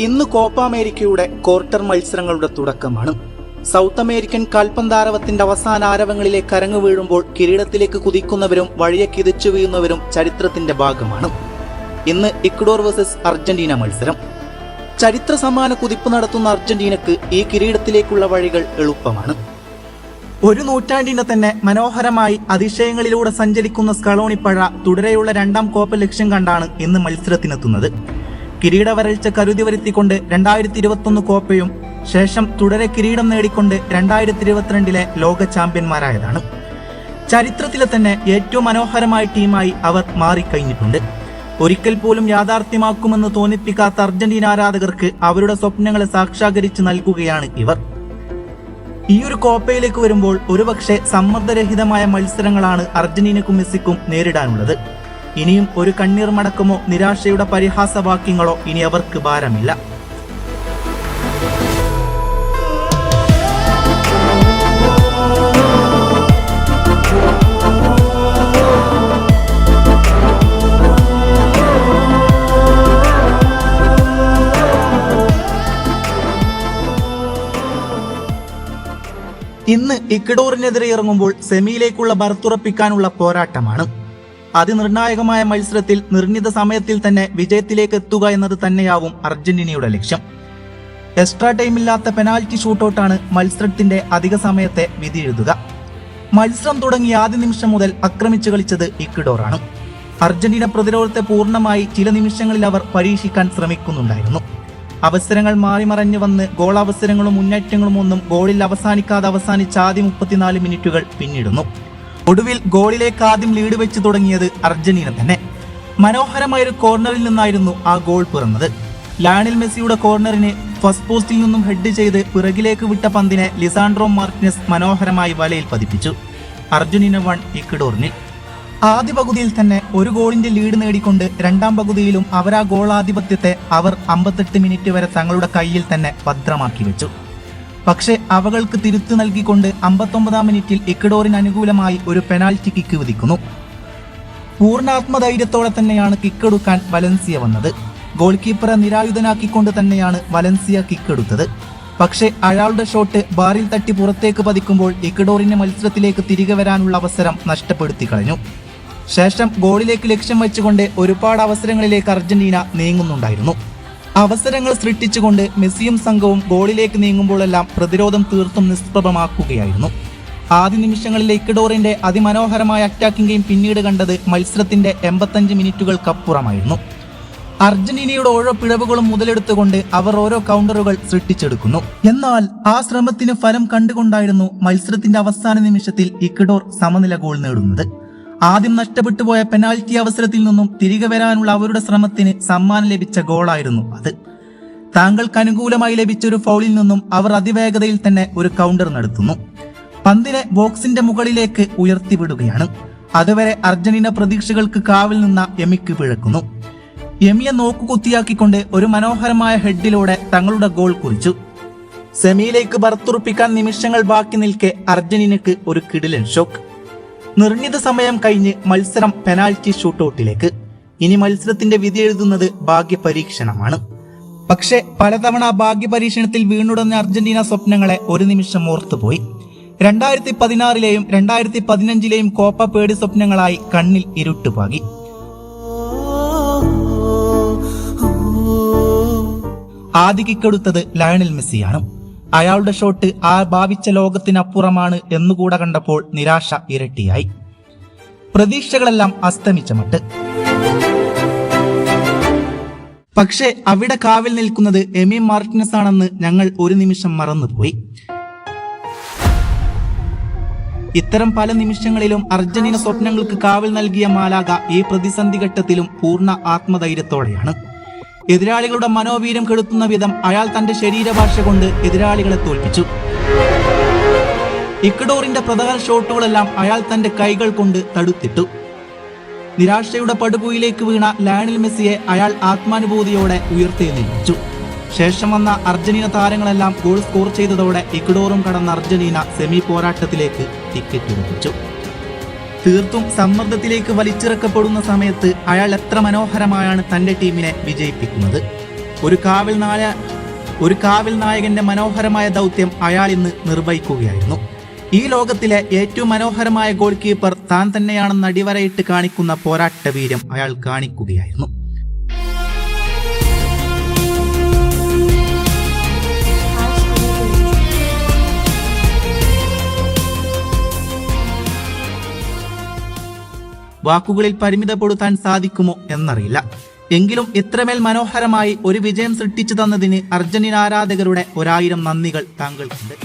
ഇന്ന് കോപ്പ അമേരിക്കയുടെ ക്വാർട്ടർ മത്സരങ്ങളുടെ തുടക്കമാണ്. സൗത്ത് അമേരിക്കൻ കാൽപന്താരവത്തിന്റെ അവസാന ആരവങ്ങളിലെ കരങ്ങു വീഴുമ്പോൾ കിരീടത്തിലേക്ക് കുതിക്കുന്നവരും വഴിയെ കിതച്ചു വീഴുന്നവരും ചരിത്രത്തിന്റെ ഭാഗമാണ്. ഇന്ന് ഇക്വഡോർ വേഴ്സസ് അർജന്റീന മത്സരം. ചരിത്ര സമാന കുതിപ്പ് നടത്തുന്ന അർജന്റീനക്ക് ഈ കിരീടത്തിലേക്കുള്ള വഴികൾ എളുപ്പമാണ്. ഒരു നൂറ്റാണ്ടിന്റെ തന്നെ മനോഹരമായി അതിശയങ്ങളിലൂടെ സഞ്ചരിക്കുന്ന സ്കളോണിപ്പഴ തുടരെയുള്ള രണ്ടാം കോപ്പ ലക്ഷ്യം കണ്ടാണ് ഇന്ന് മത്സരത്തിനെത്തുന്നത്. കിരീട വരൾച്ച കരുതി വരുത്തിക്കൊണ്ട് രണ്ടായിരത്തി ഇരുപത്തൊന്ന് കോപ്പയും ശേഷം തുടരെ കിരീടം നേടിക്കൊണ്ട് രണ്ടായിരത്തി ഇരുപത്തിരണ്ടിലെ ലോക ചാമ്പ്യന്മാരായതാണ്. ചരിത്രത്തിലെ തന്നെ ഏറ്റവും മനോഹരമായ ടീമായി അവർ മാറിക്കഴിഞ്ഞിട്ടുണ്ട്. ഒരിക്കൽ പോലും യാഥാർത്ഥ്യമാക്കുമെന്ന് തോന്നിപ്പിക്കാത്ത അർജന്റീന ആരാധകർക്ക് അവരുടെ സ്വപ്നങ്ങളെ സാക്ഷാത്കരിച്ച് നൽകുകയാണ് ഇവർ. ഈ ഒരു കോപ്പയിലേക്ക് വരുമ്പോൾ ഒരുപക്ഷെ സമ്മർദ്ദരഹിതമായ മത്സരങ്ങളാണ് അർജന്റീനക്കും മെസ്സിക്കും നേരിടാനുള്ളത്. ഇനിയും ഒരു കണ്ണീർ മടക്കമോ നിരാശയുടെ പരിഹാസവാക്യങ്ങളോ ഇനി അവർക്ക് ഭാരമില്ല. ഇന്ന് ഇക്വഡോറിനെതിരെ ഇറങ്ങുമ്പോൾ സെമിയിലേക്കുള്ള ബർത്തുറപ്പിക്കാനുള്ള പോരാട്ടമാണ്. അതിനിർണായകമായ മത്സരത്തിൽ നിർണിത സമയത്തിൽ തന്നെ വിജയത്തിലേക്ക് എത്തുക എന്നത് തന്നെയാവും അർജന്റീനയുടെ ലക്ഷ്യം. എക്സ്ട്രാ ടൈമില്ലാത്ത പെനാൽറ്റി ഷൂട്ടൌട്ടാണ് മത്സരത്തിന്റെ അധിക സമയത്തെ വിധി എഴുതുക. മത്സരം തുടങ്ങിയ ആദ്യ നിമിഷം മുതൽ ആക്രമിച്ചു കളിച്ചത് ഇക്വഡോറാണ്. അർജന്റീന പ്രതിരോധത്തെ പൂർണമായി ചില നിമിഷങ്ങളിൽ അവർ പരീക്ഷിക്കാൻ ശ്രമിക്കുന്നുണ്ടായിരുന്നു. അവസരങ്ങൾ മാറിമറഞ്ഞു വന്ന് ഗോളാവസരങ്ങളും മുന്നേറ്റങ്ങളും ഒന്നും ഗോളിൽ അവസാനിക്കാതെ അവസാനിച്ച ആദ്യ മുപ്പത്തിനാല് മിനിറ്റുകൾ പിന്നിടുന്നു. ഒടുവിൽ ഗോളിലേക്ക് ആദ്യം ലീഡ് വെച്ച് തുടങ്ങിയത് അർജന്റീന തന്നെ. മനോഹരമായ ഒരു കോർണറിൽ നിന്നായിരുന്നു ആ ഗോൾ പിറന്നത്. ലാണിൽ മെസ്സിയുടെ കോർണറിന് ഫസ്റ്റ് പോസ്റ്റിൽ നിന്നും ഹെഡ് ചെയ്ത് പിറകിലേക്ക് വിട്ട പന്തിനെ ലിസാൻഡ്രോ മാർട്ടിനസ് മനോഹരമായി വലയിൽ പതിപ്പിച്ചു. അർജന്റീന വൺ ഇക്വഡോറിനിൽ. ആദ്യ പകുതിയിൽ തന്നെ ഒരു ഗോളിന്റെ ലീഡ് നേടിക്കൊണ്ട് രണ്ടാം പകുതിയിലും അവരാ ഗോളാധിപത്യത്തെ അവർ അമ്പത്തെട്ട് മിനിറ്റ് വരെ തങ്ങളുടെ കയ്യിൽ തന്നെ ഭദ്രമാക്കി വെച്ചു. പക്ഷേ അവകൾക്ക് തിരുത്തു നൽകിക്കൊണ്ട് അമ്പത്തൊമ്പതാം മിനിറ്റിൽ ഇക്വഡോറിന് അനുകൂലമായി ഒരു പെനാൽറ്റി കിക്ക് വിധിക്കുന്നു. പൂർണാത്മധൈര്യത്തോടെ തന്നെയാണ് കിക്കെടുക്കാൻ വലൻസിയ വന്നത്. ഗോൾ കീപ്പറെ നിരായുധനാക്കിക്കൊണ്ട് തന്നെയാണ് വലൻസിയ കിക്കെടുത്തത് പക്ഷേ അയാളുടെ ഷോട്ട് ബാറിൽ തട്ടി പുറത്തേക്ക് പതിക്കുമ്പോൾ ഇക്വഡോറിന് മത്സരത്തിലേക്ക് തിരികെ വരാനുള്ള അവസരം നഷ്ടപ്പെടുത്തി കളഞ്ഞു. ശേഷം ഗോളിലേക്ക് ലക്ഷ്യം വെച്ചുകൊണ്ട് ഒരുപാട് അവസരങ്ങളിലേക്ക് അർജന്റീന നീങ്ങുന്നുണ്ടായിരുന്നു. അവസരങ്ങൾ സൃഷ്ടിച്ചുകൊണ്ട് മെസ്സിയും സംഘവും ഗോളിലേക്ക് നീങ്ങുമ്പോഴെല്ലാം പ്രതിരോധം തീർത്തും നിഷ്പ്രഭമാക്കുകയായിരുന്നു. ആദ്യ നിമിഷങ്ങളിലെ ഇക്വഡോറിന്റെ അതിമനോഹരമായ അറ്റാക്കിംഗ് ഗെയിം പിന്നീട് കണ്ടത് മത്സരത്തിന്റെ എൺപത്തഞ്ച് മിനിറ്റുകൾക്കപ്പുറമായിരുന്നു. അർജന്റീനയുടെ ഓരോ പിഴവുകളും മുതലെടുത്തുകൊണ്ട് അവർ ഓരോ കൗണ്ടറുകൾ സൃഷ്ടിച്ചെടുക്കുന്നു. എന്നാൽ ആ ശ്രമത്തിന് ഫലം കണ്ടുകൊണ്ടായിരുന്നു മത്സരത്തിന്റെ അവസാന നിമിഷത്തിൽ ഇക്വഡോർ സമനില ഗോൾ നേടുന്നത്. ആദ്യം നഷ്ടപ്പെട്ടു പോയ പെനാൽറ്റി അവസരത്തിൽ നിന്നും തിരികെ വരാനുള്ള അവരുടെ ശ്രമത്തിന് സമ്മാനം ലഭിച്ച ഗോളായിരുന്നു അത്. താങ്കൾക്ക് അനുകൂലമായി ലഭിച്ച ഒരു ഫൗളിൽ നിന്നും അവർ അതിവേഗതയിൽ തന്നെ ഒരു കൗണ്ടർ നടത്തുന്നു. പന്തിനെ ബോക്സിന്റെ മുകളിലേക്ക് ഉയർത്തിവിടുകയാണ്. അതുവരെ അർജന്റീന പ്രതീക്ഷകൾക്ക് കാവിൽ നിന്ന എമിക്ക് പിഴക്കുന്നു. എമിയെ നോക്കുകുത്തിയാക്കിക്കൊണ്ട് ഒരു മനോഹരമായ ഹെഡിലൂടെ തങ്ങളുടെ ഗോൾ കുറിച്ചു. സെമിയിലേക്ക് ബർത്തുറപ്പിക്കാൻ നിമിഷങ്ങൾ ബാക്കി നിൽക്കെ അർജന്റീനക്ക് ഒരു കിടിലൻ ഷോക്ക് നിർണിത സമയം കഴിഞ്ഞ് മത്സരം പെനാൽറ്റി ഷൂട്ടൌട്ടിലേക്ക്. ഇനി മത്സരത്തിന്റെ വിധി എഴുതുന്നത് ഭാഗ്യപരീക്ഷണമാണ്. പക്ഷേ പലതവണ ഭാഗ്യപരീക്ഷണത്തിൽ വീണുടഞ്ഞ അർജന്റീന സ്വപ്നങ്ങളെ ഒരു നിമിഷം ഓർത്തുപോയി. രണ്ടായിരത്തി പതിനാറിലെയും രണ്ടായിരത്തി പതിനഞ്ചിലെയും കോപ്പ പേടി സ്വപ്നങ്ങളായി കണ്ണിൽ ഇരുട്ടുപാകി. ആദ്യ കിക്കെടുത്തത് ലയണൽ മെസ്സിയാണ്. അയാളുടെ ഷോട്ട് ആ ഭാവിച്ച ലോകത്തിനപ്പുറമാണ് എന്നുകൂടെ കണ്ടപ്പോൾ നിരാശ ഇരട്ടിയായി. പ്രതീക്ഷകളെല്ലാം അസ്തമിച്ച മട്ട്. പക്ഷേ അവിടെ കാവിൽ നിൽക്കുന്നത് എമി മാർട്ടിനസ് ആണെന്ന് ഞങ്ങൾ ഒരു നിമിഷം മറന്നുപോയി. ഇത്തരം പല നിമിഷങ്ങളിലും അർജന്റീന സ്വപ്നങ്ങൾക്ക് കാവൽ നൽകിയ മാലാക ഈ പ്രതിസന്ധി ഘട്ടത്തിലും പൂർണ ആത്മധൈര്യത്തോടെയാണ്. എതിരാളികളുടെ മനോവീരം കെടുത്തുന്ന വിധം അയാൾ തന്റെ ശരീരഭാഷ കൊണ്ട് എതിരാളികളെ തോൽപ്പിച്ചു. ഇക്കഡോറിന്റെ പ്രധാന ഷോട്ടുകളെല്ലാം അയാൾ തന്റെ കൈകൾ കൊണ്ട് തടുത്തിട്ടു. നിരാശയുടെ പടുകുയിലേക്ക് വീണ ലയണൽ മെസ്സിയെ അയാൾ ആത്മാനുഭൂതിയോടെ ഉയർത്തെഴുന്നേൽപ്പിച്ചു ശേഷം വന്ന അർജന്റീന താരങ്ങളെല്ലാം ഗോൾ സ്കോർ ചെയ്തതോടെ ഇക്വഡോറും കടന്ന അർജന്റീന സെമി പോരാട്ടത്തിലേക്ക് ടിക്കറ്റ് ഉറപ്പിച്ചു തീർത്തും സമ്മർദ്ദത്തിലേക്ക് വലിച്ചിറക്കപ്പെടുന്ന സമയത്ത് അയാൾ എത്ര മനോഹരമായാണ് തന്റെ ടീമിനെ വിജയിപ്പിക്കുന്നത്. ഒരു കാവൽ നായ ഒരു കാവൽ നായകന്റെ മനോഹരമായ ദൗത്യം അയാൾ ഇന്ന് നിർവഹിക്കുകയായിരുന്നു. ഈ ലോകത്തിലെ ഏറ്റവും മനോഹരമായ ഗോൾ കീപ്പർ താൻ തന്നെയാണെന്ന് അടിവരയിട്ട് കാണിക്കുന്ന പോരാട്ട വീര്യം അയാൾ കാണിക്കുകയായിരുന്നു. വാക്കുകളിൽ പരിമിതപ്പെടുത്താൻ സാധിക്കുമോ എന്നറിയില്ല. എങ്കിലും ഇത്രമേൽ മനോഹരമായി ഒരു വിജയം സൃഷ്ടിച്ചു തന്നതിന് അർജന്റീന ആരാധകരുടെ ഒരായിരം നന്ദികൾ താങ്കൾക്കുണ്ട്.